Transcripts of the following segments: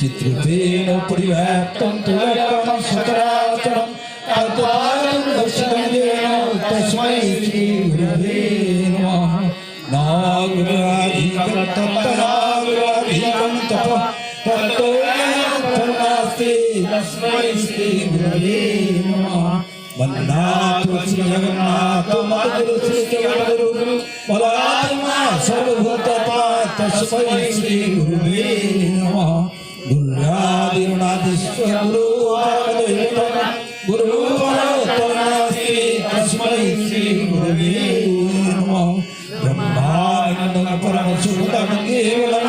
चित्रेण परिव्याप्तं तुलकं सतराचरं तत्त्वालं दर्शितं येन तस्मै श्रीगुरवे नमः नागुराधिकं तत्तनागुराधिकं तपः ततो नास्ति तस्मै श्रीगुरवे नमः వందాకృష్ణ జగన్నాథ మాధురు సృష్టి వదరు బలాత్మ సర్వభూత తస్మై శ్రీ గురువే నమ దుర్గాదిరుణాదిశ్వర గురు గురు శ్రీ తస్మై శ్రీ గురువే నమ బ్రహ్మానంద పరమ సుతం కేవలం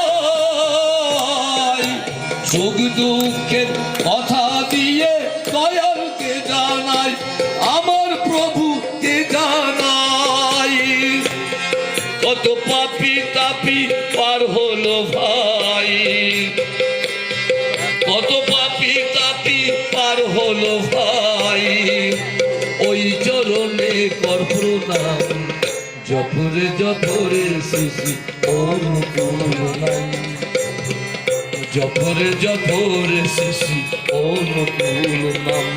কথা দিয়ে দয়ালকে জানাই, আমার প্রভুকে জানাই। কত পাপি তাপি পার হলো ভাই। কত পাপি তাপি পার হলো ভাই। ওই চরণে কর প্রণাম জপরে জপরে শিশি অনুকূল নাই জপরে জপরে শিশি অনুকূল নাম।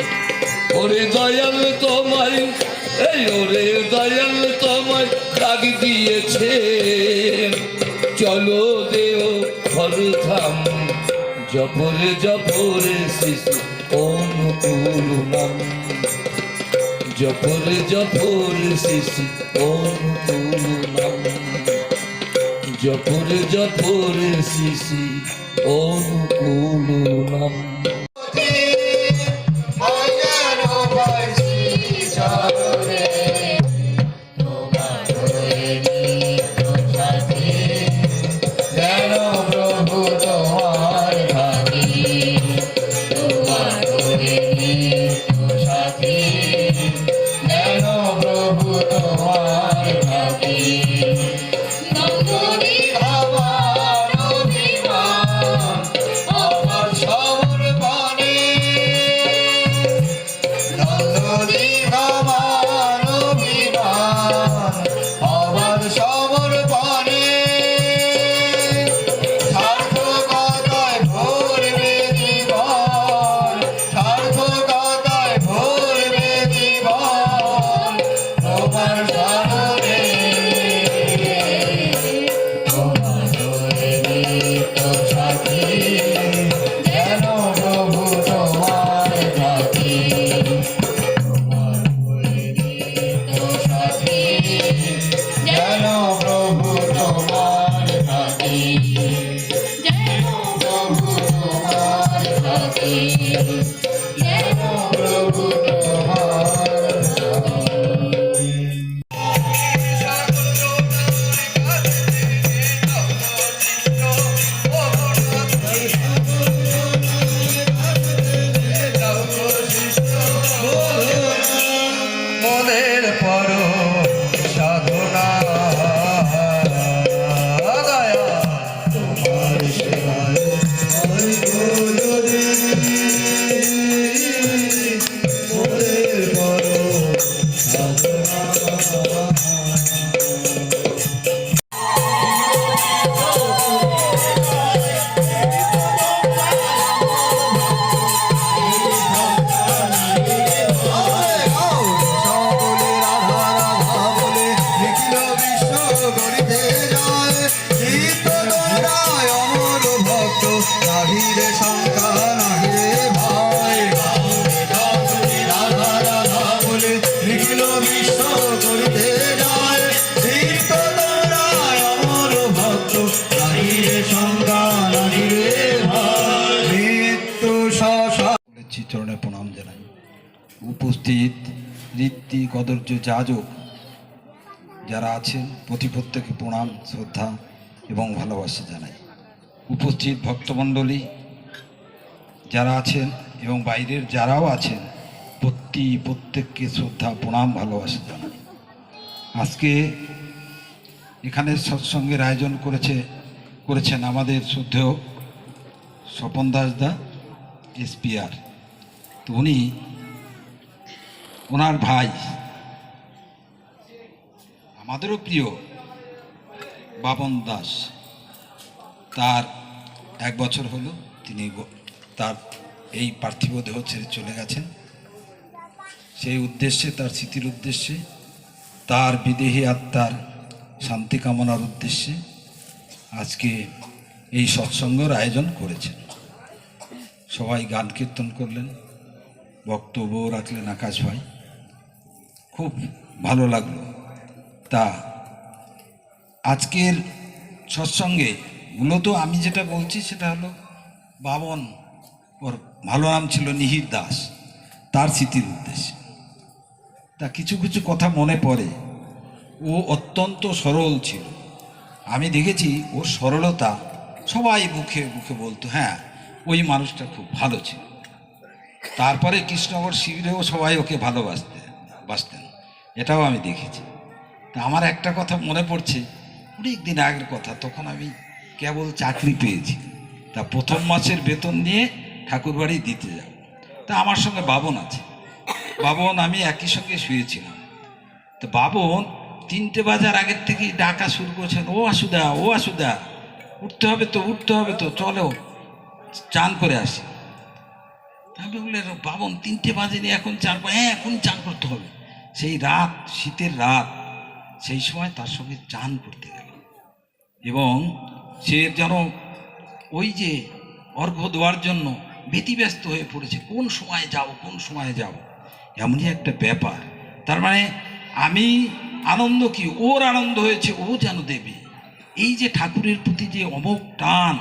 ওরে দয়াল তোমায়, এই ওরে দয়াল তোমায় ডাক দিয়েছে। চলো দেও ঘর থাম জপরে জপরে শিশু অনুকূল নাম। জপরে জপরে শিশু অনুকূল নাম। জপরে জপরে শিশি অনুকূল Hare Shiva. উপস্থিত ঋত্তি কদর্য যাজক যারা আছেন, প্রতি প্রত্যেকে প্রণাম, শ্রদ্ধা এবং ভালোবাসা জানাই। উপস্থিত ভক্তমণ্ডলী যারা আছেন এবং বাইরের যারাও আছেন, প্রতি প্রত্যেককে শ্রদ্ধা, প্রণাম, ভালোবাসা জানাই। আজকে এখানে সৎসঙ্গের আয়োজন করেছে, করেছেন আমাদের শ্রদ্ধেয় স্বপন দাসদা এসপিআর। তো উনি ওনার ভাই। আমাদেরও প্রিয় বাবন দাস। তার এক বছর হলো তিনি তার এই পার্থিব দেহ ছেড়ে চলে গেছেন। সেই উদ্দেশ্যে, তার স্মৃতির উদ্দেশ্যে, তার বিদেহী আত্মার শান্তি কামনার উদ্দেশ্যে আজকে এই সৎসঙ্গের আয়োজন করেছেন। সবাই গান কীর্তন করলেন। বক্তব্য রাখলেন আকাশ ভাই খুব ভালো লাগল। তা, আজকের সৎসঙ্গে মূলত আমি যেটা বলছি সেটা হলো বাবন ওর ভালো নাম ছিল নিহির দাস, তার স্মৃতির উদ্দেশ্যে। তা কিছু কিছু কথা মনে পড়ে। ও অত্যন্ত সরল ছিল। আমি দেখেছি ওর সরলতা সবাই মুখে মুখে বলতো হ্যাঁ ওই মানুষটা খুব ভালো ছিল। তারপরে কৃষ্ণনগর শিবিরেও সবাই ওকে ভালোবাসতে, বাসতেন। এটাও আমি দেখেছি। তা আমার একটা কথা মনে পড়ছে, অনেক দিন আগের কথা, তখন আমি কেবল চাকরি পেয়েছি। তা প্রথম মাসের বেতন নিয়ে ঠাকুরবাড়ি দিতে যাব। তা আমার সঙ্গে বাবন আছে। বাবন, আমি একই সঙ্গে শুয়েছিলাম। তো বাবন তিনটে বাজার আগের থেকেই ডাকা শুরু করেছেন, ও আসুদা ও আসুদা, উঠতে হবে তো, উঠতে হবে তো, চলো, চান করে আসি। আমি বললেন বাবন তিনটে বাজেনি এখন চান করে হ্যাঁ এখন চান করতে হবে। সেই রাত, শীতের রাত, সেই সময় তার সঙ্গে চান করতে গেল। এবং সে যেন ওই যে অর্ঘ্য দেওয়ার জন্য ব্যতিব্যস্ত হয়ে পড়েছে, কোন সময় যাব, কোন সময় যাব, এমনই একটা ব্যাপার। তার মানে আমি আনন্দ কি? ওর আনন্দ হয়েছে, ও যেন দেবে। এই যে ঠাকুরের প্রতি যে অমোক টান,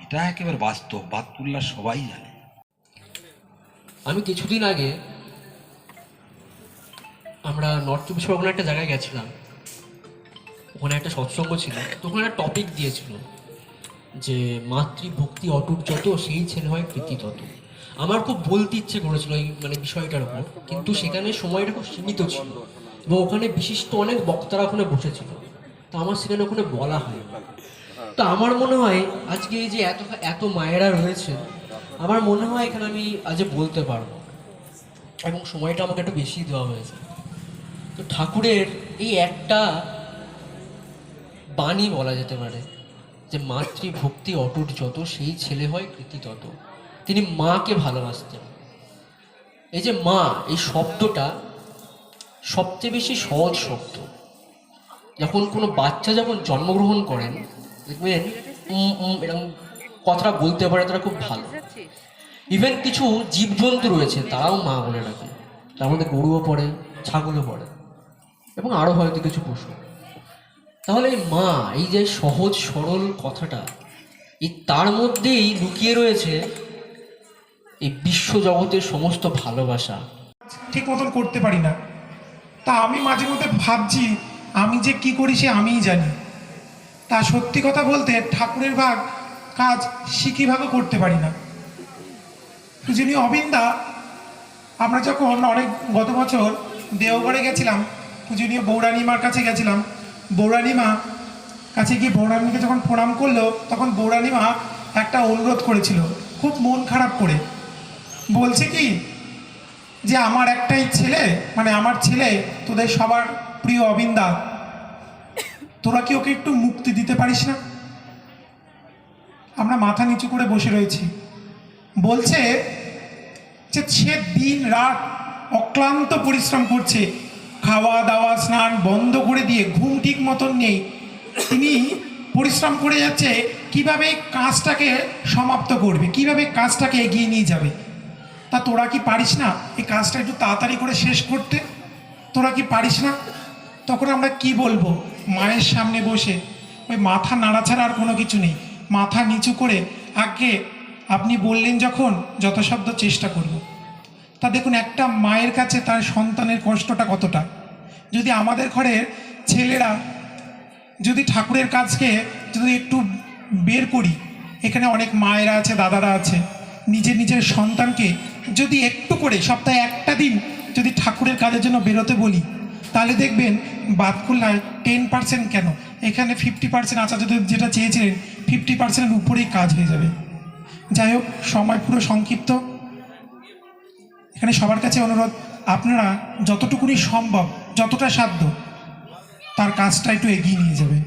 এটা একেবারে বাস্তব বাতকুল্লা সবাই জানে। আমি কিছুদিন আগে আমরা নর্থ চব্বিশ পরগনা একটা জায়গায় গেছিলাম। ওখানে একটা সৎসঙ্গ ছিল। ওখানে একটা টপিক দিয়েছিল যে মাতৃভক্তি অটুট যত, সেই ছেলে হয় কৃতি তত। আমার খুব বলতে ইচ্ছে করেছিল এই মানে বিষয়টার উপর, কিন্তু সেখানে সময়টা খুব সীমিত ছিল এবং ওখানে বিশিষ্ট অনেক বক্তারা ওখানে বসেছিল। তো আমার সেখানে ওখানে বলা হয় তো আমার মনে হয় আজকে এই যে এত এত মায়েরা রয়েছে আমার মনে হয় এখানে আমি আজ বলতে পারব। এবং সময়টা আমাকে একটু বেশি দেওয়া হয়েছে। তো ঠাকুরের এই একটা বাণী বলা যেতে পারে যে, মাতৃভক্তি অটুট যত, সেই ছেলে হয় কৃতি তত। তিনি মাকে ভালোবাসতেন। এই যে মা, এই শব্দটা সবচেয়ে বেশি সহজ শব্দ। যখন কোনো বাচ্চা যখন জন্মগ্রহণ করেন, দেখবেন এরকম কথাটা বলতে পারে তারা খুব ভালো। ইভেন কিছু জীবজন্তু রয়েছে তারাও মা বলে ডাকে। তার মধ্যে গরুও পড়ে ছাগলও পড়ে এবং আরও হয়তো কিছু পশু। তাহলে এই মা এই যে সহজ সরল কথাটা এই তার মধ্যেই লুকিয়ে রয়েছে এই বিশ্ব জগতের সমস্ত ভালোবাসা। ঠিক মতন করতে পারি না। তা আমি মাঝে মধ্যে ভাবছি আমি যে কি করি সে আমিই জানি। তা সত্যি কথা বলতে ঠাকুরের ভাগ কাজ শিখিভাবে করতে পারি না? যিনি অবিন্দা, আমরা যখন অনেক, গত বছর দেওঘরে গেছিলাম পূজনীয় বৌরানিমার কাছে গেছিলাম, বৌরানিমা কাছে গিয়ে বৌরানীকে যখন প্রণাম করল, তখন বৌরানিমা একটা অনুরোধ করেছিল, খুব মন খারাপ করে। বলছে কি, যে আমার একটাই ছেলে মানে আমার ছেলে তোদের সবার প্রিয় অবিন্দা, তোরা কি ওকে একটু মুক্তি দিতে পারিস না? মাথা নিচু করে বসে রয়েছে। বলছে যে সে দিন রাত অক্লান্ত পরিশ্রম করছে। খাওয়া দাওয়া স্নান বন্ধ করে দিয়ে ঘুম ঠিক মতন নেই। তিনি পরিশ্রম করে যাচ্ছে কীভাবে কাজটাকে সমাপ্ত করবে, কীভাবে কাজটাকে এগিয়ে নিয়ে যাবে। তা তোরা কি পারিস না এই কাজটা একটু তাড়াতাড়ি করে শেষ করতে? তোরা কি পারিস না? তখন আমরা কি বলব? মায়ের সামনে বসে, ওই মাথা নাড়াছাড়া আর কোনো কিছু নেই। মাথা নিচু করে আগে আপনি বললেন যখন যথাসাধ্য চেষ্টা করব। তা দেখুন, একটা মায়ের কাছে তার সন্তানের কষ্টটা কতটা? যদি আমাদের ঘরের ছেলেরা যদি ঠাকুরের কাজকে যদি একটু বের করি, এখানে অনেক মায়েরা আছে, দাদারা আছে, নিজের নিজের সন্তানকে যদি একটু করে সপ্তাহে একটা দিন যদি ঠাকুরের কাজের জন্য বেরোতে বলি, তাহলে দেখবেন বাতকুল্লায় টেন পার্সেন্ট কেন? এখানে ফিফটি পার্সেন্ট আচার্যদেব যেটা চেয়েছিলেন ফিফটি পার্সেন্টের উপরেই কাজ হয়ে যাবে। যাই হোক, সময় পুরো সংক্ষিপ্ত। এখানে সবার কাছে অনুরোধ, আপনারা যতটুকুনি সম্ভব, যতটা সাধ্য, তার কাজটা একটু এগিয়ে নিয়ে যাবেন।